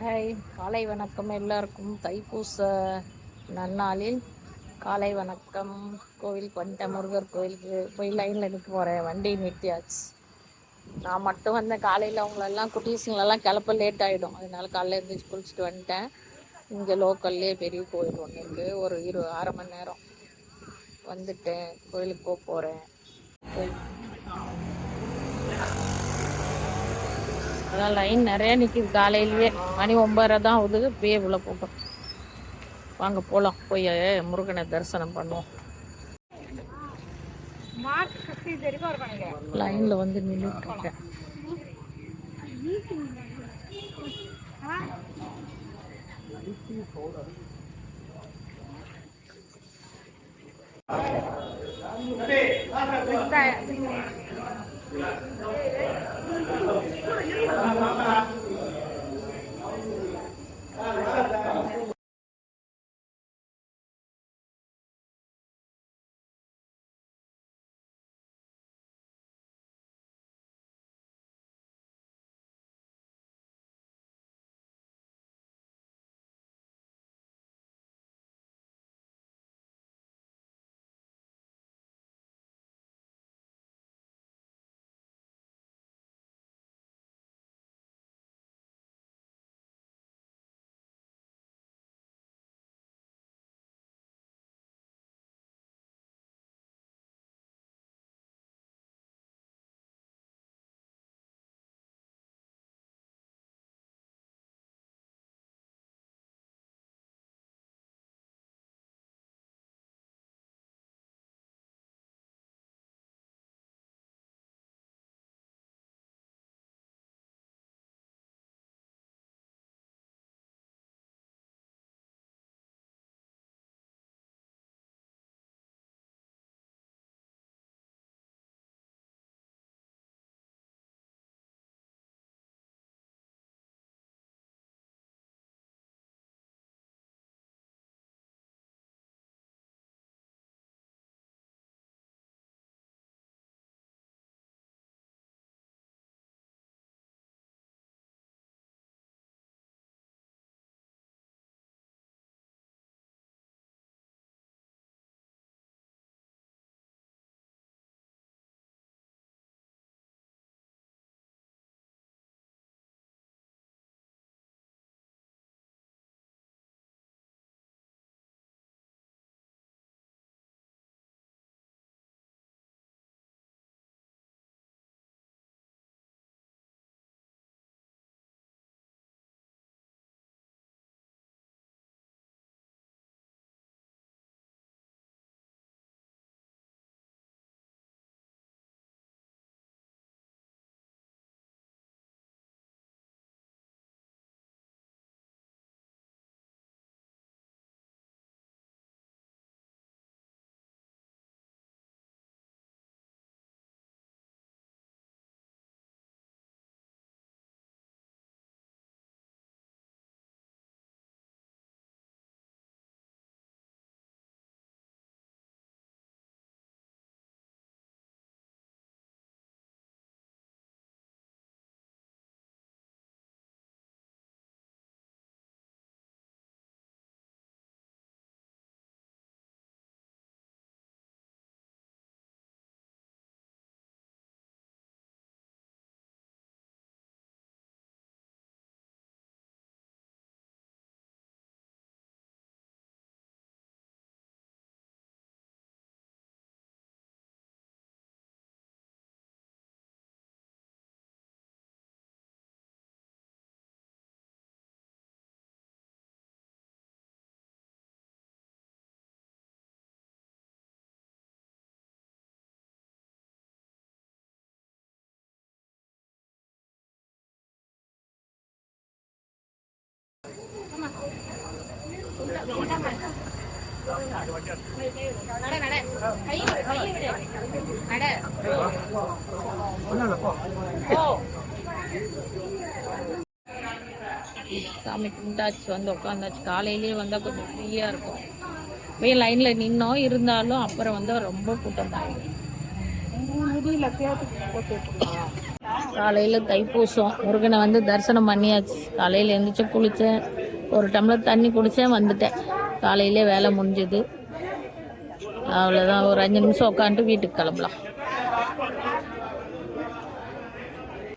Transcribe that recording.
Hi காலை வணக்கம் எல்லாருக்கும். தைப்பூச நன்னாளில் காலை வணக்கம். கோவிலுக்கு வந்துட்டேன் முருகர் கோவிலுக்கு போய் லைனில் நிற்க போகிறேன் வண்டி நிறுத்தியாச்சு. நான் மட்டும் வந்தேன். காலையில் அவங்களெல்லாம் குட்டீஸுங்களெல்லாம் கிளப்ப லேட் ஆகிடும் அதனால காலையில் எழுந்திரிச்சு குளிச்சுட்டு வந்துட்டேன். இங்கே லோக்கல்லே பெரிய கோயில் ஒன்று இருக்குது ஒரு இரு அரை மணி நேரம். வந்துட்டேன். கோயிலுக்கு போக போகிறேன் அதான் லைன் நிறைய நிற்கிது காலையிலேயே மணி ஒன்பதரை தான் ஆகுது. இப்பயே உள்ள போட்டோம். வாங்க போகலாம் போய் முருகனை தரிசனம் பண்ணுவோம். லைனில் வந்து நின்றுட்டுருக்கேன் சாமி கும்பிட்டாச்சு வந்து உட்காந்தாச்சு. காலையிலேயே வந்தால் கொஞ்சம் ஃப்ரீயாக இருக்கும். போய் லைனில் நின்னோம். இருந்தாலும் அப்புறம் வந்து ரொம்ப கூட்டம் தான். காலையில் தைப்பூசம். முருகனை வந்து தரிசனம் பண்ணியாச்சு. காலையில் எழுந்திரிச்சு குளித்தேன் ஒரு டம்ளர் தண்ணி குடித்தேன் வந்துட்டேன். காலையிலே வேலை முடிஞ்சுது. அவ்வளோதான் ஒரு அஞ்சு நிமிஷம் உட்காந்துட்டு வீட்டுக்கு கிளம்பலாம்.